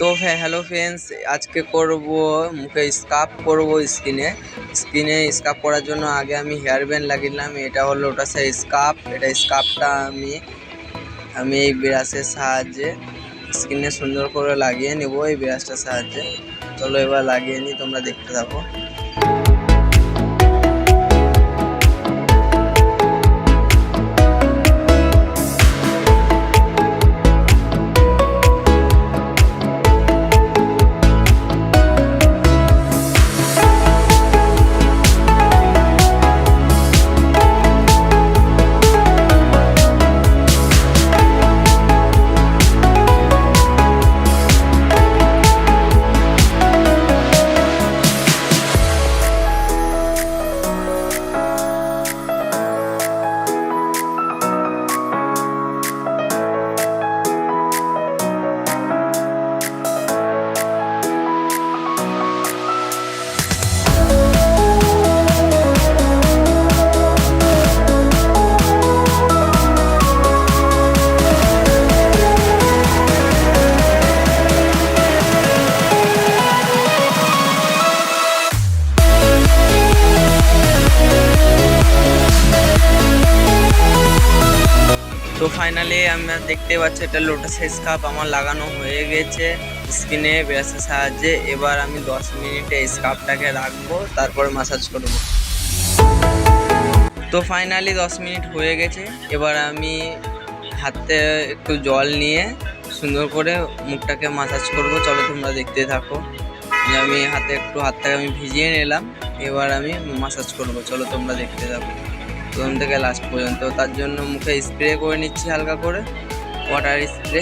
তো hello friends আজকে করব, মুখে স্কার্ফ করব স্কিনে স্কিনে স্কার্ফ করার জন্য আগে আমি হেয়ার ব্যান্ড লাগিলাম, এটা হলো ওটা সেই স্কার্ফ এটা স্কার্ফটা আমি আমি এই ব্রাশের সাহায্যে স্কিনে সুন্দর করে লাগিয়ে নেব, এই ব্রাশটার সাহায্যে। চলো এবার লাগিয়ে নিই তোমরা দেখতে থাকো। তো ফাইনালি আমরা দেখতে পাচ্ছি এটা লোটাস স্কার্ফ আমার লাগানো হয়ে গেছে। স্কিনে ব্রাশের সাহায্যে। এবার আমি দশ মিনিটে স্কার্ফটাকে রাখব, তারপরে মাসাজ করব। তো ফাইনালি দশ মিনিট হয়ে গেছে। এবার আমি হাতে একটু জল নিয়ে সুন্দর করে মুখটাকে মাসাজ করব। চলো তোমরা দেখতে থাকো। আমি হাতে একটু হাতটাকে আমি ভিজিয়ে নিলাম। এবার আমি মাসাজ করব। চলো তোমরা দেখতে থাকো। প্রথম থেকে লাস্ট পর্যন্ত। তার জন্য মুখে স্প্রে করে নিচ্ছি হালকা করে ওয়াটার স্প্রে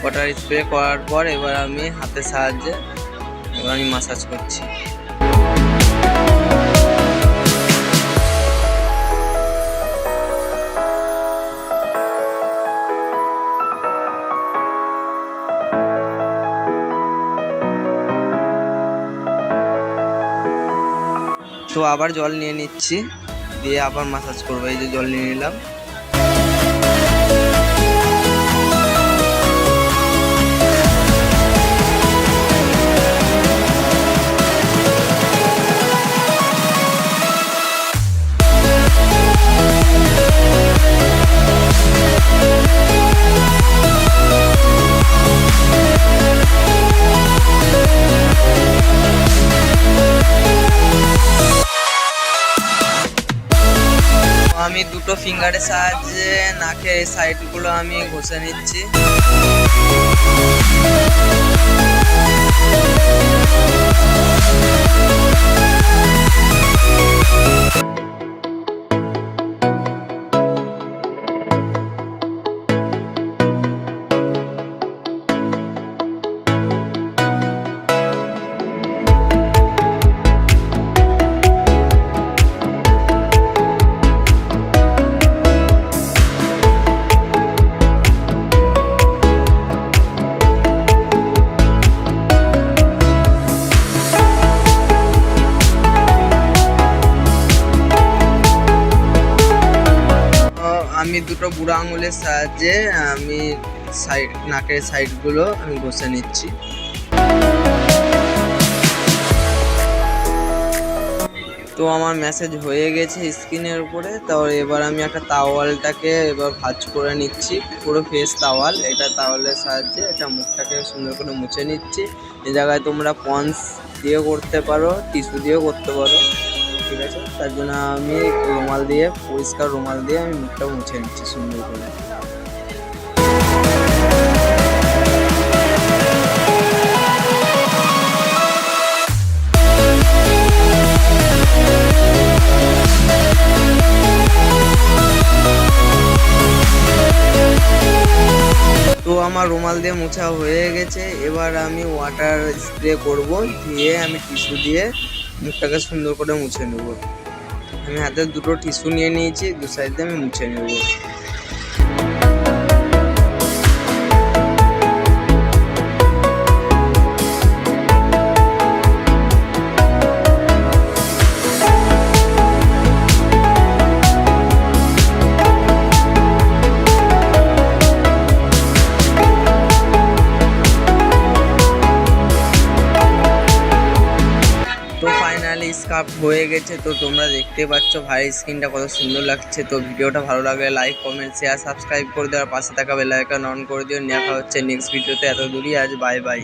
ওয়াটার স্প্রে করার পর এবার আমি হাতের সাহায্যে এবার আমি মাসাজ করছি। তো আবার জল নিয়ে নিচ্ছি। দিয়ে আবার মাসাজ করব এই যে জল নিয়ে নিলাম। দুটো ফিঙ্গারের সাহায্যে নাকের এই সাইডগুলো আমি ঘষে নিচ্ছি। আমি দুটো বুড়ো আঙুলের সাহায্যে আমি সাইড নাকের সাইডগুলো আমি ঘষে নিচ্ছি। তো আমার মেসেজ হয়ে গেছে স্ক্রিনের উপরে, তো এবার আমি একটা তাওয়ালটাকে এবার ভাজ করে নিচ্ছি, পুরো ফেস তাওয়াল এটা তাওয়ালের সাহায্যে এটা মুখটাকে সুন্দর করে মুছে নিচ্ছি। এ জায়গায় তোমরা পন্স দিয়ে করতে পারো টিস্যু দিয়েও করতে পারো। ঠিক আছে? তার জন্য আমি রুমাল দিয়ে, পরিষ্কার রুমাল দিয়ে আমি মুখটা মুছে নিচ্ছি সুন্দর করে। তো আমার রুমাল দিয়ে মোছা হয়ে গেছে। এবার আমি ওয়াটার স্প্রে করব, দিয়ে আমি টিস্যু দিয়ে মুখটাকে সুন্দর করে মুছে নেব। আমি হাতে দুটো টিস্যু নিয়ে নিয়েছি, দু সাইডে আমি মুছে নেব। হয়ে গেছে, তো তোমরা দেখতে পাচ্ছ ভাই, স্ক্রিনটা কত সুন্দর লাগছে। তো ভিডিওটা ভালো লাগলে লাইক কমেন্ট শেয়ার সাবস্ক্রাইব করে দেওয়ার পাশে থাকা বেলাইকন অন করে দিও। দেখা হচ্ছে নেক্সট ভিডিওতে এত দূরই আজ বাই বাই